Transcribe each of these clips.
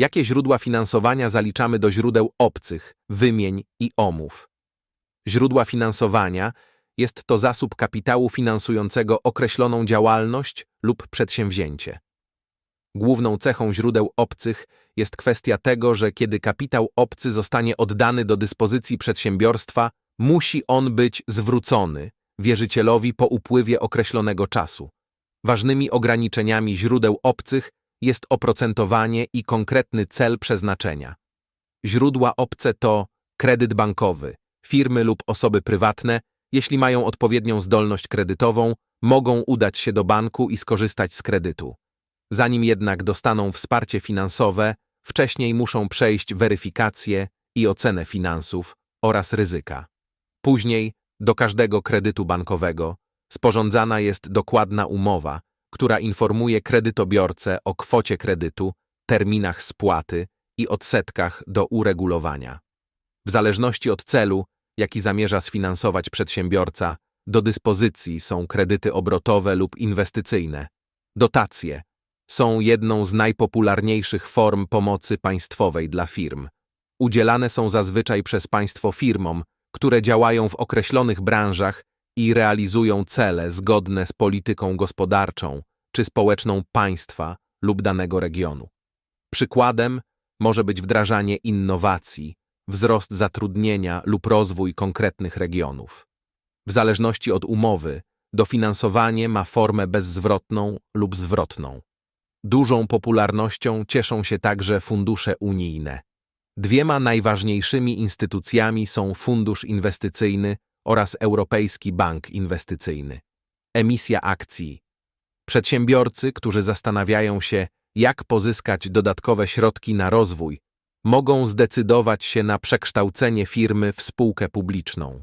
Jakie źródła finansowania zaliczamy do źródeł obcych, wymień i omów? Źródła finansowania jest to zasób kapitału finansującego określoną działalność lub przedsięwzięcie. Główną cechą źródeł obcych jest kwestia tego, że kiedy kapitał obcy zostanie oddany do dyspozycji przedsiębiorstwa, musi on być zwrócony wierzycielowi po upływie określonego czasu. Ważnymi ograniczeniami źródeł obcych jest oprocentowanie i konkretny cel przeznaczenia. Źródła obce to kredyt bankowy, firmy lub osoby prywatne, jeśli mają odpowiednią zdolność kredytową, mogą udać się do banku i skorzystać z kredytu. Zanim jednak dostaną wsparcie finansowe, wcześniej muszą przejść weryfikację i ocenę finansów oraz ryzyka. Później do każdego kredytu bankowego sporządzana jest dokładna umowa, która informuje kredytobiorcę o kwocie kredytu, terminach spłaty i odsetkach do uregulowania. W zależności od celu, jaki zamierza sfinansować przedsiębiorca, do dyspozycji są kredyty obrotowe lub inwestycyjne. Dotacje są jedną z najpopularniejszych form pomocy państwowej dla firm. Udzielane są zazwyczaj przez państwo firmom, które działają w określonych branżach i realizują cele zgodne z polityką gospodarczą czy społeczną państwa lub danego regionu. Przykładem może być wdrażanie innowacji, wzrost zatrudnienia lub rozwój konkretnych regionów. W zależności od umowy, dofinansowanie ma formę bezzwrotną lub zwrotną. Dużą popularnością cieszą się także fundusze unijne. Dwiema najważniejszymi instytucjami są Fundusz Inwestycyjny oraz Europejski Bank Inwestycyjny. Emisja akcji. Przedsiębiorcy, którzy zastanawiają się, jak pozyskać dodatkowe środki na rozwój, mogą zdecydować się na przekształcenie firmy w spółkę publiczną.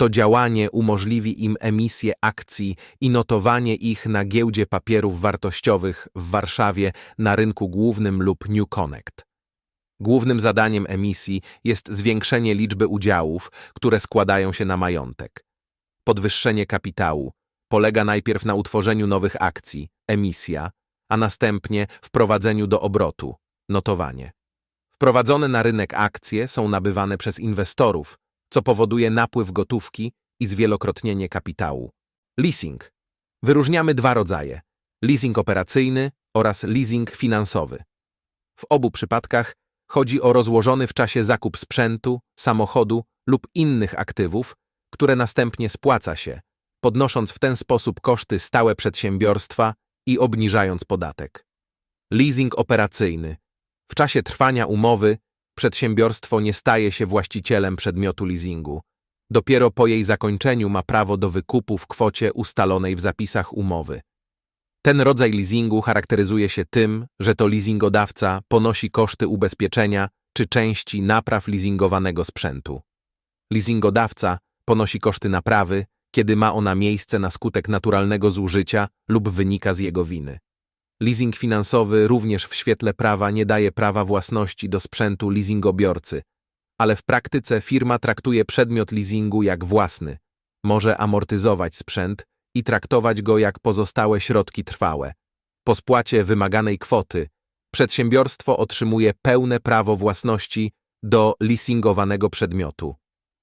To działanie umożliwi im emisję akcji i notowanie ich na giełdzie papierów wartościowych w Warszawie na rynku głównym lub New Connect. Głównym zadaniem emisji jest zwiększenie liczby udziałów, które składają się na majątek. Podwyższenie kapitału polega najpierw na utworzeniu nowych akcji, emisja, a następnie wprowadzeniu do obrotu, notowanie. Wprowadzone na rynek akcje są nabywane przez inwestorów, co powoduje napływ gotówki i zwielokrotnienie kapitału. Leasing. Wyróżniamy dwa rodzaje: leasing operacyjny oraz leasing finansowy. W obu przypadkach chodzi o rozłożony w czasie zakup sprzętu, samochodu lub innych aktywów, które następnie spłaca się, podnosząc w ten sposób koszty stałe przedsiębiorstwa i obniżając podatek. Leasing operacyjny. W czasie trwania umowy przedsiębiorstwo nie staje się właścicielem przedmiotu leasingu. Dopiero po jej zakończeniu ma prawo do wykupu w kwocie ustalonej w zapisach umowy. Ten rodzaj leasingu charakteryzuje się tym, że to leasingodawca ponosi koszty ubezpieczenia czy części napraw leasingowanego sprzętu. Leasingodawca ponosi koszty naprawy, kiedy ma ona miejsce na skutek naturalnego zużycia lub wynika z jego winy. Leasing finansowy również w świetle prawa nie daje prawa własności do sprzętu leasingobiorcy, ale w praktyce firma traktuje przedmiot leasingu jak własny, może amortyzować sprzęt i traktować go jak pozostałe środki trwałe. Po spłacie wymaganej kwoty przedsiębiorstwo otrzymuje pełne prawo własności do leasingowanego przedmiotu.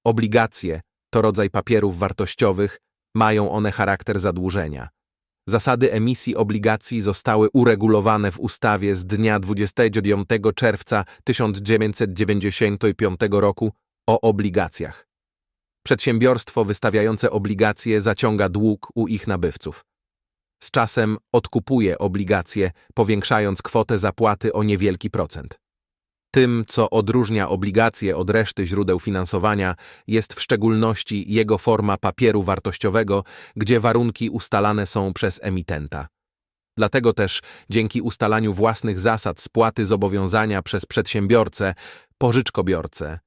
Obligacje to rodzaj papierów wartościowych, mają one charakter zadłużenia. Zasady emisji obligacji zostały uregulowane w ustawie z dnia 29 czerwca 1995 roku o obligacjach. Przedsiębiorstwo wystawiające obligacje zaciąga dług u ich nabywców. Z czasem odkupuje obligacje, powiększając kwotę zapłaty o niewielki procent. Tym, co odróżnia obligacje od reszty źródeł finansowania, jest w szczególności jego forma papieru wartościowego, gdzie warunki ustalane są przez emitenta. Dlatego też, dzięki ustalaniu własnych zasad spłaty zobowiązania przez przedsiębiorcę, pożyczkobiorcę,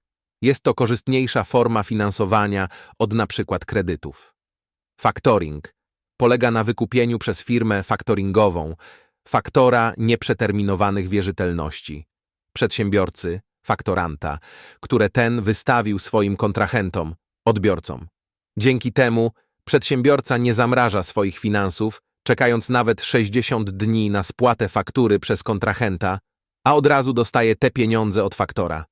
jest to korzystniejsza forma finansowania od np. kredytów. Factoring polega na wykupieniu przez firmę faktoringową faktora nieprzeterminowanych wierzytelności przedsiębiorcy, faktoranta, które ten wystawił swoim kontrahentom, odbiorcom. Dzięki temu przedsiębiorca nie zamraża swoich finansów, czekając nawet 60 dni na spłatę faktury przez kontrahenta, a od razu dostaje te pieniądze od faktora.